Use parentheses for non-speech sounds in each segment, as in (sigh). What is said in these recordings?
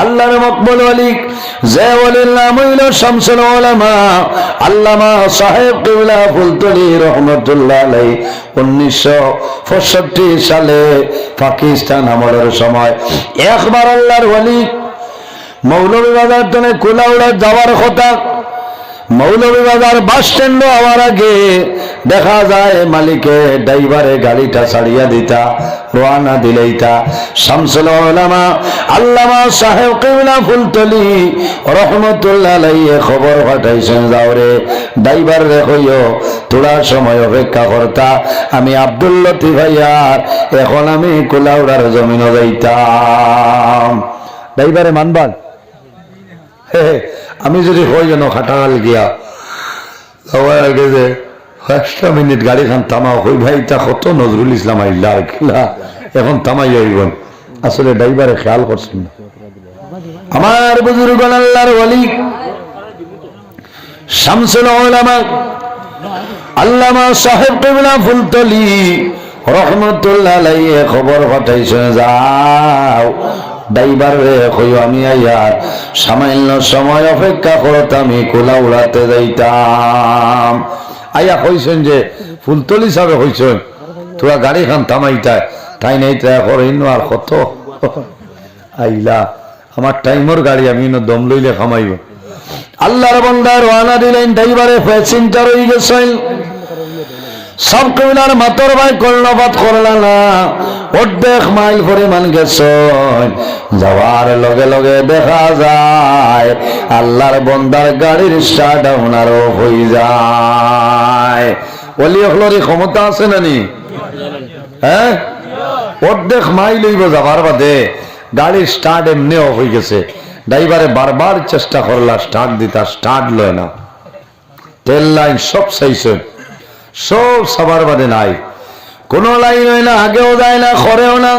আল্লাহর মকবুল মালিক যে ওলির নাম শামসুল উলামা, আল্লামা সাহেব কিবলা ফুলতলি রহমতুল্লাহ আলাই উনিশশো পঁয়ষট্টি সালে পাকিস্তান আমলের সময় একবার আল্লাহর ওয়ালি মৌলভী বাজার দনে কুলাউড়া যাওয়ার কথা মৌলভী বাজার বাস স্ট্যান্ড হওয়ার আগে। দেখা যায় মালিকে ড্রাইভারে গাড়িটা ছাড়িয়া দিতা রোয়ানা দিলেইতা। শামসুল উলামা আল্লামা সাহেব কিবলা ফুলতলি রহমতুল্লাহ আলাইহি খবর পাঠাইছেন যাও রে ড্রাইভার রে কইও সময় অপেক্ষা করতা। আমি আব্দুল লতিফ ভাইয়ার এখন আমি কুলাউড়ার জমিন যাইতাম। ড্রাইভারে মানবান হে হে, আমি যদি হই যেন খাটাল গিয়া যাওয়ার আগে যে পাঁচটা মিনিট গাড়ি খান তামা হই ভাই তা কত নজরুল ইসলাম আইলা, আর কিলা? এখন তামাই আইবন। আসলে ড্রাইভারে খেয়াল করছেন না। আমার বুজুর্গ আল্লাহর ওয়ালি, শামসুল উলামা, আল্লামা সাহেব কিবলা ফুলতলি, রহমতুল্লাহ খবর পাঠাইছে যাও। ড্রাইভার রে কইও আমি আইয়ার সামান্য সময় অপেক্ষা করত আমি কোলা উড়াতে যাইতাম। আইয়া কইছেন যে, ফুলতলি সাহেব কইছেন, তোরা গাড়ি খান থামাইতা তাই নাই তাই করেন আর কত? আইলা, আমার টাইমর গাড়ি আমি দম লইলে খামাইব। আল্লাহর বন্দার ওয়ানা দিলেন ড্রাইভারে প্যাসেঞ্জার হয়ে গেছেন। সব কবিলার মাতর ভাই কর্ণপাত করলা না। অর্ধেক মাইল পরিমাণ গেছ যাওয়ার লগে লগে দেখা যায়, আল্লাহর বন্দার গাড়ির স্টার্ট ওনারও হয়ে যায়। অলি অখলরি ক্ষমতা আছে নানি হ্যাঁ? অর্ধেক মাইল হইব যাবার বাদে, গাড়ির স্টার্ট এমনি অফ হয়ে গেছে। ড্রাইভারে বারবার চেষ্টা করলা, স্টার্ট দিতা, স্টার্ট লয় না। তেল লাইন সব চাইছে সব সবার বাদে নাই। কোন লাইন হয় না, আগেও যায় না খরেও না।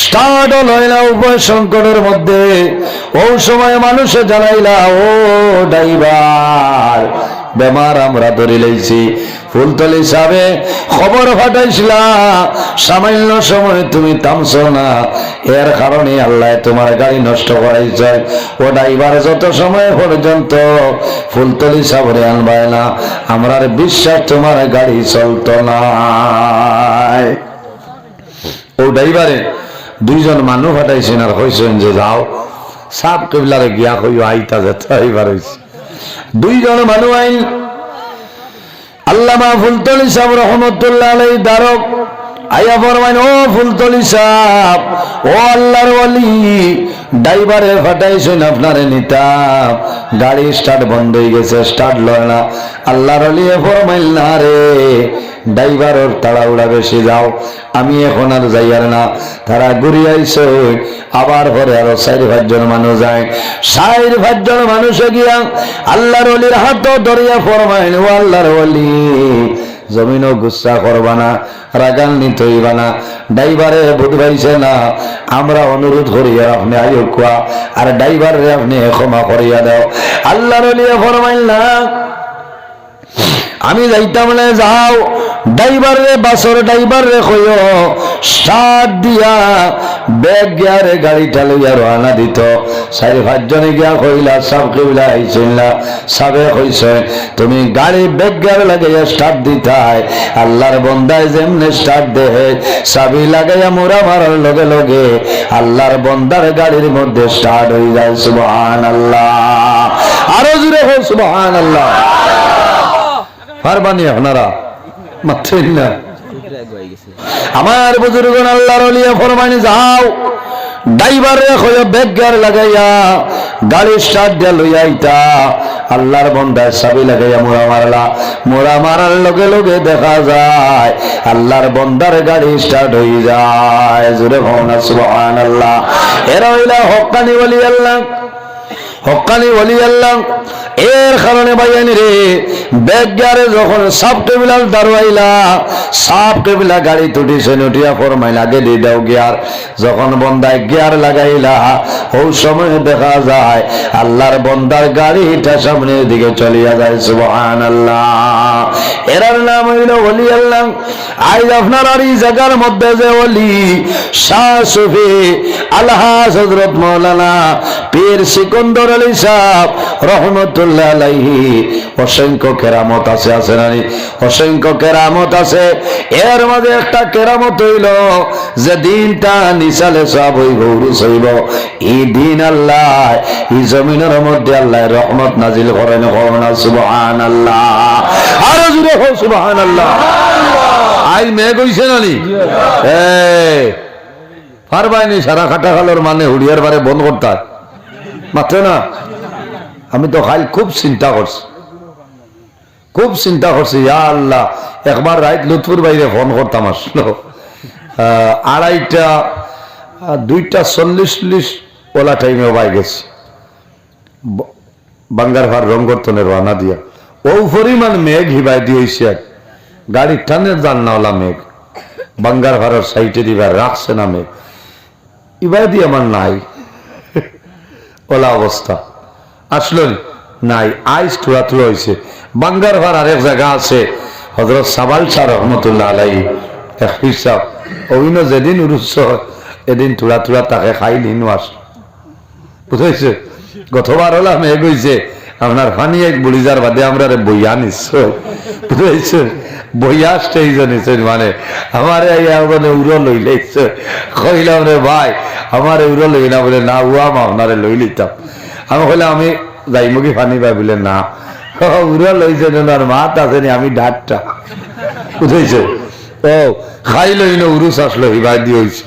স্টার্টও লয় না উভয় সংকটের মধ্যে। ও সময় মানুষে জানাইলা, ও ড্রাইভার, বেমার আমরা ধরে লইছি। ফুলতলি সাবে খবর ফাটাইছিলা সামান্য সময় তুমি থামছো না। এর কারণে আল্লাহ তোমার গাড়ি নষ্ট করাইছে। ও ড্রাইভার যত সময় পর্যন্ত ফুলতলি সাবরে আনবায় না, আমরার বিশ্বাস তোমার গাড়ি চলত না। ও ড্রাইভারে, দুইজন মানুষ ফাটাইছেন আর কইছেন যে যাও। সাপ কবিলারে গিয়া কইও, আইতা যেত এইবার হইছে। দুইজন মানুষ আইন আল্লামা ফুলতলি সাহেব রহমতুল্লাহ আলাই দারক আয়া ফরমাইন, ও ফুলতলি সাহ ও আল্লাহর ওয়ালি ড্রাইভারে ফাটাইছেন আপনারে নিতাম গাড়ি স্টার্ট বন্ধ হয়ে গেছে স্টার্ট লয় না। আল্লাহর ওয়ালি ফরমাইল, না রে ড্রাইভারের তাড়াউড়া বেশি যাও। আমি এখন আর যাইয়ার না। তারা ঘুরি আইছে, আবার পরে আরও চার পাঁচজন মানুষ যায়। চার পাঁচজন মানুষ গিয়া আল্লাহর অলির হাত ধরিয়া ফরমাইন ও আল্লাহর অলি জমিনও গুসা করবা না, রাগান্বিত হইবা না। ড্রাইভারে বুধবাইছে না, আমরা অনুরোধ করিয়া আপনি আয়ো কুয়া। আর ড্রাইভারে আপনি ক্ষমা করিয়া দাও। আল্লাহর অলিয়া ফরমাইল, না, আমি যাইতাম না, যাও। ড্রাইভার রে বাসর ড্রাইভার রে কইও স্টার্ট দিয়া ব্যাগ গিয়ারে গাড়িটা লইয়া রওনা দিত। চারি পাঁচজনে গিয়া কইলা সব কইলা আইছিল না? সবে কইছে তুমি গাড়ি ব্যাগ গিয়ার লাগাইয়া স্টার্ট দিতাই। আল্লাহর বন্দায় যেমনে স্টার্ট দেহে চাবি লাগাইয়া মোরা মারার লগে লগে আল্লাহর বন্দার গাড়ির মধ্যে স্টার্ট হয়ে যায় সুবহান আল্লাহ আরও জুড়ে হোক সুবহান আল্লাহ! পারবানি আপনারা। মাত্রেন না। আমার বুজুর্গ আল্লাহর অলিয়া ফরমানি যাও, ড্রাইভারে হয়ে বেগার লাগাইয়া, গাড়ি স্টার্ট দিয়া লইয়া আইতা। আল্লাহর বন্দায় চাবি লাগাইয়া মোড়া মারলা। মোড়া মারার লগে লগে দেখা যায়, আল্লাহর বন্দার গাড়ি স্টার্ট হয়ে যায়। জোরে ভবনা সুবহানাল্লাহ। এরা হইলা হক্কানি বলি আল্লাহ। হকানি বলি আল্লাহ। এর কারণে বাইয়ানি রে বেগারে যখন সাপ টেবিলাল দারুয়াইলা, সাপ টেবিলা গাড়ি তুটিছে নটিয়া ফরমাইলা দিয়ে দাও গিয়ার। যখন বন্দায় গিয়ার লাগাইলা, ওই সময় দেখা যায়, আল্লাহর বন্দার গাড়িটা সামনের দিকে চলিয়া যায় সুবহান আল্লাহ এরার নাম হইল ওলি আল্লাহ। আজ আপনার আর এই জায়গার মধ্যে যে ওলি, শাহ সুফি আল্লাহ হজরত মৌলানা পীর সিকন্দর আলী সাহ অসংখ্য কেরামত আছে আছে নানি অসংখ্য কেরামত আছে। এর মাঝে একটা কেরামত হইল, যে দিনটা নিসালে সব হইব উরুস হইব। এই দিন আল্লাহ এই জমিনের মধ্যে আল্লাহ রহমত নাজিল করেন, করোনা সুবহান আল্লাহ আরও জুড়ে হোক সুবহান আল্লাহ আই মেঘ হইছে নানি পারবাইনি সারা খাটা খালোর মানে হুড়িয়ার বারে বন্ধ করতে হয়। মাত্র না? আমি তো খাই খুব চিন্তা করছি। খুব চিন্তা করছি, ইয়া আল্লাহ, একবার রাইত লুৎফুর বাইরে ফোন করতাম আসলো। আড়াইটা দুইটা চল্লিশ চল্লিশ ওলা টাইমে বাই গেছি। বাঙ্গার ভার রঙ্গরতনের রানা দিয়া। ও পরিমাণ মেঘ হিবাই দিয়েছে আর গাড়ির টানের জান্নাওয়ালা মেঘ। বাঙ্গার ভারের সাইটে দিবার রাখছে না মেঘ। ইবাই দিয়ে আমার নাই। (laughs) ওলা অবস্থা। আসলো নাই আইস থুড়া থুড়া হয়েছে বাঙ্গার ভার আরেক জায়গা আছে। হজরত সাবাল শাহ রহমতুল্লাহ আলাই হিসাব। অভিন যেদিন উরুস এদিন থুড়া থুড়া তাকে খাই নিনু আস। বুঝাইছে গতবার হলো আমি এগোইছে আপনার ফানি এক বুড়িজার বাদে আমরা বইয়া নিশ্চয় বুঝাইছে বইয়া স্টেজ নিশ্চয় মানে আমার মানে উড়ো লই লাইছে। কইলাম রে ভাই, আমার উড়ো লই না বলে, না উয়াম আপনারে লই লিতাম আমি কইলাম, আমি যাইমুখী ফানি পাই? বলে, না। উড়ো লইছে আর মাত আছে নি, আমি ডাটটা বুঝাইছে? ও, খাই লই না উরুস আসলো হিবাই দিয়ে হইছে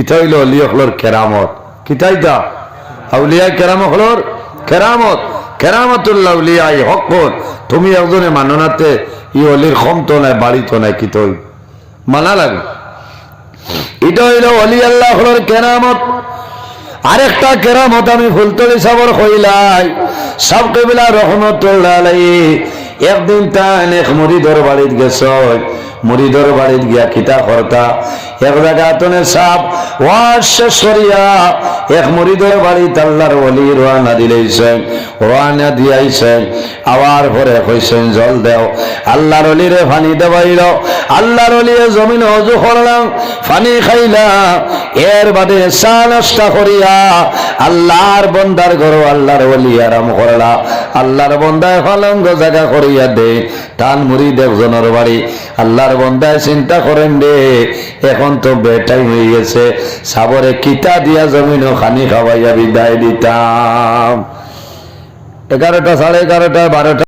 ইটা হইল অলি অখলোর কেরামত কিতাই দা? আউলিয়া কেরামত হলোর কেরামত কেরামতুল্লাহ উলিয়াই হকর তুমি একজনে মাননাতে ই অলির কম তো নাই বাড়ি তো নাই কি তই মানা লাগে। এটা হইল অলি আল্লাহ হলোর কেরামত আরেকটা কেরামত আমি ফুলতলি সাবর হইলাই সব কেবিলা রহমত একদিন তান এক মুরিদর বাড়িত গেছ মুড়ি বাড়িত গিয়া কিতা করতা এক জায়গাতনে সাপ এক মুরিদর বাড়িত আল্লাহর ওলি রোয়ানা দিলেইছেন রোয়ানা পরে কইছেন, জল দেও। আল্লাহর অলিরে ফানি দেবাইল, আল্লাহর অলিয়ে জমিন অজু করলাম, ফানি খাইলা, এর বাদে চা নাস্তা করিয়া আল্লাহর বন্দার ঘর আল্লাহর অলি আরাম করলা। আল্লাহর বন্দায় ফলঙ্গ জায়গা করিয়া দে টান মুড়ি দেবজনের বাড়ি। আল্লাহর বন্দায় চিন্তা করেন রে এখন তো বেটাই হয়ে গেছে। সাবরে কিতা দিয়া জমিন খানি খাওয়াইয়া বিদায় দিতাম এগারোটা, সাড়ে এগারোটা, বারোটা